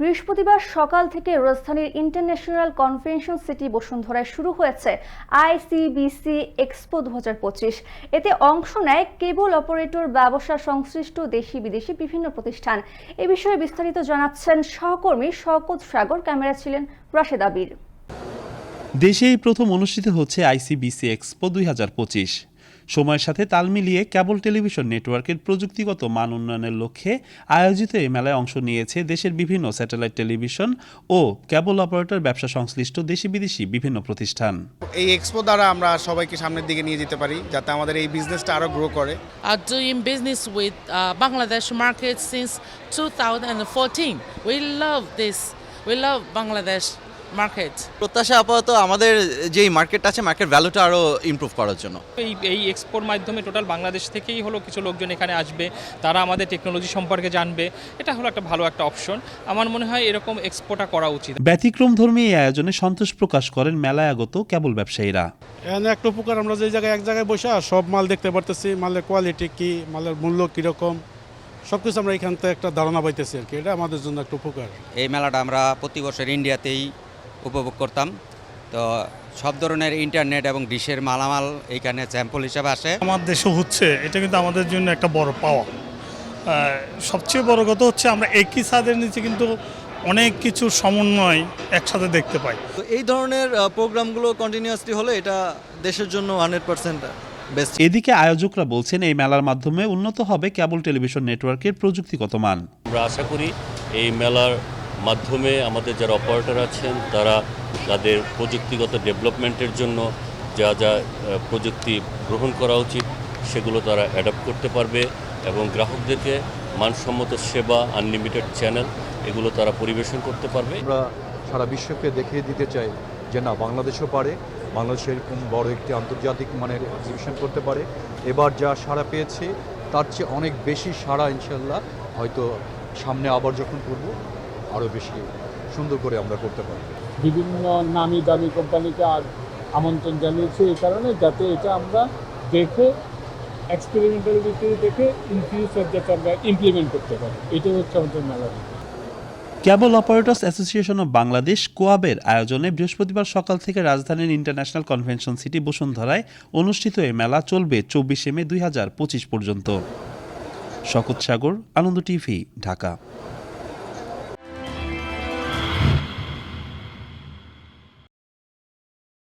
বৃহস্পতিবার সকাল থেকে রাজধানীর ইন্টারন্যাশনাল কনভেনশন সিটি বসুন্ধরায় শুরু হয়েছে আইসিবিসি এক্সপো দু হাজার পঁচিশ। এতে অংশ নেয় কেবল অপারেটর, ব্যবসা সংশ্লিষ্ট, দেশি বিদেশি বিভিন্ন প্রতিষ্ঠান। এ বিষয়ে বিস্তারিত জানাচ্ছেন সহকর্মী শওকত সাগর ক্যামেরা ছিলেন রাশেদ আবির। দেশেই প্রথম অনুষ্ঠিত হচ্ছে আইসিবিসি এক্সপো দুই হাজার পঁচিশ। সময়ের সাথে তাল মিলিয়ে কেবল টেলিভিশন নেটওয়ার্কের প্রযুক্তিগত মান উন্নয়নের লক্ষ্যে আয়োজিত এই মেলায় অংশ নিয়েছে দেশের বিভিন্ন স্যাটেলাইট টেলিভিশন ও কেবল অপারেটর ব্যবসা সংশ্লিষ্ট দেশি বিদেশি বিভিন্ন প্রতিষ্ঠান এই এক্সপো দ্বারা আমরা সবাইকে সামনের দিকে নিয়ে যেতে পারি যাতে আমাদের এই বিজনেসটা আরও গ্রো করে doing business with uh, Bangladesh market since 2014. We love this. We love Bangladesh market. প্রত্যাশা আপাতত আমাদের যেই মার্কেটটা আছে মার্কেট ভ্যালুটা আরও ইমপ্রুভ করার জন্য। এই এই এক্সপোর মাধ্যমে টোটাল বাংলাদেশ থেকেই হলো কিছু লোকজন এখানে আসবে তারা আমাদের টেকনোলজি সম্পর্কে জানবে। এটা হলো একটা ভালো একটা অপশন আমার মনে হয় এরকম এক্সপোটা করা উচিত। ব্যতিক্রম ধর্মী এই আয়োজনে সন্তোষ প্রকাশ করেন মেলায় আগত কেবল ব্যবসায়ীরা। এখানে একটা উপকার আমরা যে জায়গায় এক জায়গায় বসে সব মাল দেখতে পারতেছি মালের কোয়ালিটি কি মালের মূল্য কীরকম সব কিছু আমরা এখান থেকে একটা ধারণা পাইতেছি আর কি। এটা আমাদের জন্য একটা উপকার। এই মেলাটা আমরা প্রতি বছর ইন্ডিয়াতেই উপভোগ করতাম। তো সব ধরনের ইন্টারনেট এবং ডিশের মালামাল এইখানে স্যাম্পল হিসাবে আসে। আমার দেশে হচ্ছে এটা কিন্তু আমাদের জন্য একটা বড় পাওয়া। সবচেয়ে বড় কথা হচ্ছে আমরা একই ছাদের নিচে কিন্তু অনেক কিছু সমন্বয় একসাথে দেখতে পাই। তো এই ধরনের প্রোগ্রামগুলো কন্টিনিউয়াসলি হলে এটা দেশের জন্য হান্ড্রেড পার্সেন্ট বেস্ট এদিকে আয়োজকরা বলছেন এই মেলার মাধ্যমে উন্নত হবে কেবল টেলিভিশন নেটওয়ার্কের প্রযুক্তিগত মান। আমরা আশা করি এই মেলার মাধ্যমে আমাদের যারা অপারেটর আছেন, তারা তাদের প্রযুক্তিগত ডেভেলপমেন্টের জন্য যা যা প্রযুক্তি গ্রহণ করা উচিত, সেগুলো তারা অ্যাডাপ্ট করতে পারবে এবং গ্রাহকদেরকে মানসম্মত সেবা আনলিমিটেড চ্যানেল এগুলো তারা পরিবেশন করতে পারবে। আমরা সারা বিশ্বকে দেখিয়ে দিতে চাই যে না, বাংলাদেশও পারে, বাংলাদেশ এরকম বড় একটি আন্তর্জাতিক মানের এক্সিবিশন করতে পারে। এবার যা সাড়া পেয়েছে, তার চেয়ে অনেক বেশি সাড়া ইনশাল্লাহ হয়তো সামনে আবার যখন করব। আরও বেশি সুন্দর করে আমরা করতে পারব। বিভিন্ন নামি দামি কোম্পানিকে আর আমন্ত্রণ জানিয়েছে এই কারণে যাতে এটা আমরা দেখে এক্সপেরিমেন্টাল ভিত্তিতে দেখে ইন ফিউচার যাতে আমরা ইমপ্লিমেন্ট করতে পারি। এটাই হচ্ছে আমাদের মেলার cable operators association of Bangladesh কোয়াবের আয়োজনে বৃহস্পতিবার সকাল থেকে রাজধানীর ইন্টারন্যাশনাল কনভেনশন সিটি বসুন্ধরায় অনুষ্ঠিত এই মেলা চলবে চব্বিশে মে দুই হাজার পঁচিশ পর্যন্ত। শকত সাগর আনন্দ টিভি ঢাকা।